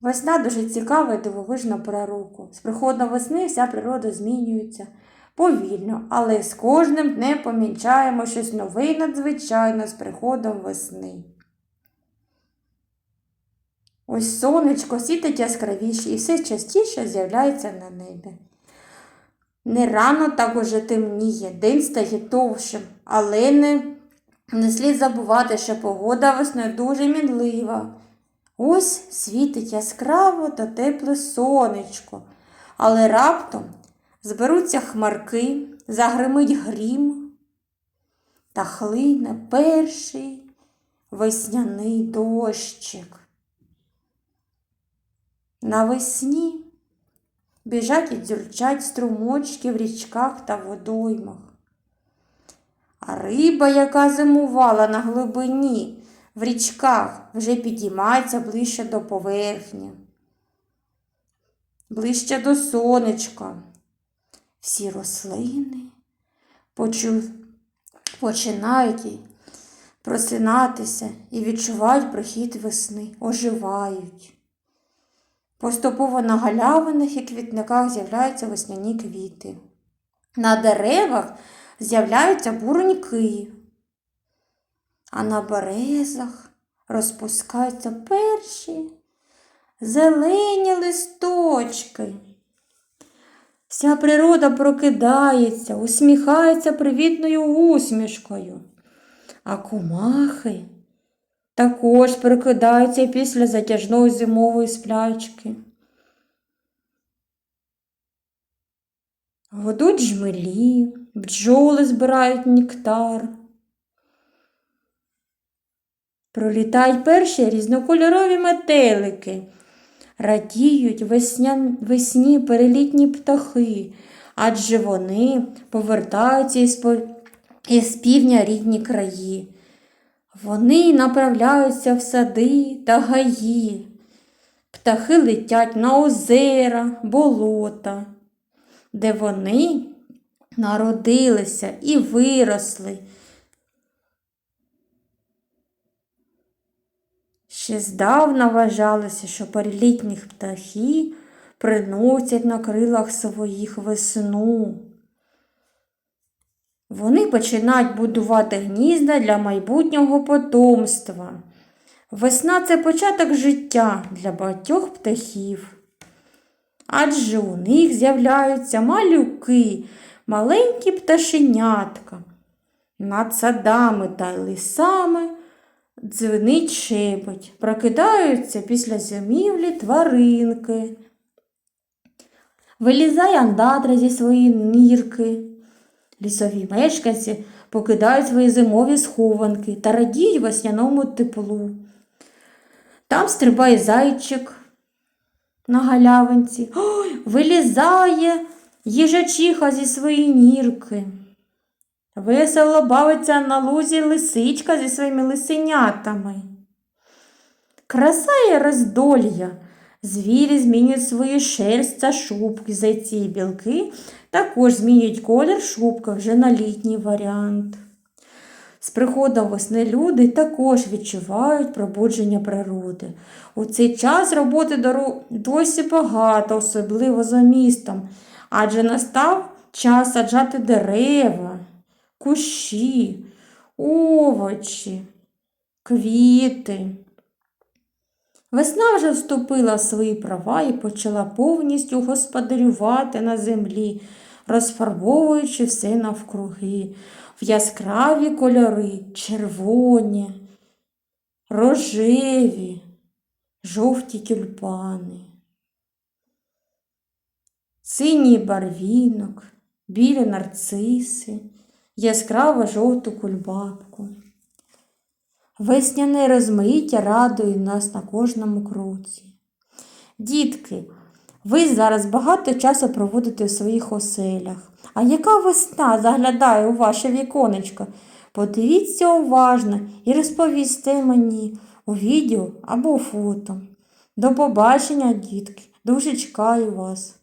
Весна дуже цікава і дивовижна пора року. З приходом весни вся природа змінюється повільно, але з кожним днем помічаємо щось нове і надзвичайне з приходом весни. Ось сонечко світить яскравіше і все частіше з'являється на небі. Не рано так уже темніє, день стає довшим, але не, не слід забувати, що погода весною дуже мінлива. Ось світить яскраво та тепле сонечко, але раптом зберуться хмарки, загримить грім та хлине перший весняний дощик. Навесні біжать і дзюрчать струмочки в річках та водоймах. А риба, яка зимувала на глибині в річках, вже підіймається ближче до поверхні, ближче до сонечка. Всі рослини почу... починають просинатися і відчувають прихід весни, оживають. Поступово на галявинах і квітниках з'являються весняні квіти. На деревах з'являються буруньки, а на березах розпускаються перші зелені листочки. Вся природа прокидається, усміхається привітною усмішкою, а комахи також прокидаються після затяжної зимової сплячки. Годуть жмелі, бджоли збирають нектар. Пролітають перші різнокольорові метелики, радіють весня... весні перелітні птахи, адже вони повертаються із, по... із півдня рідні краї. Вони направляються в сади та гаї. Птахи летять на озера, болота, де вони народилися і виросли. Ще здавна вважалося, що перелітніх птахи приносять на крилах своїх весну. Вони починають будувати гнізда для майбутнього потомства. Весна це початок життя для багатьох птахів. Адже у них з'являються малюки, маленькі пташенятка. Над садами та лісами дзвенить шепоть, прокидаються після зимівлі тваринки. Вилізає андатра зі своєї нірки. Лісові мешканці покидають свої зимові схованки та радіють весняному теплу. Там стрибає зайчик на галявинці, Ой, вилізає їжачиха зі своєї нірки. Весело бавиться на лузі лисичка зі своїми лисенятами. Краса і роздолля. Звірі змінюють свою шерсть та шубки, зайці і білки також змінюють колір шубка вже на літній варіант. З приходом весни люди також відчувають пробудження природи. У цей час роботи досі багато, особливо за містом, адже настав час саджати дерева, кущі, овочі, квіти. Весна вже вступила в свої права і почала повністю господарювати на землі, розфарбовуючи все навкруги в яскраві кольори, червоні, рожеві, жовті тюльпани, синій барвінок, білі нарциси, яскраво жовту кульбабку. Весняне розмаїття радує нас на кожному кроці. Дітки, ви зараз багато часу проводите у своїх оселях. А яка весна заглядає у ваше віконечко? Подивіться уважно і розповісти мені у відео або фото. До побачення, дітки. Дуже чекаю вас.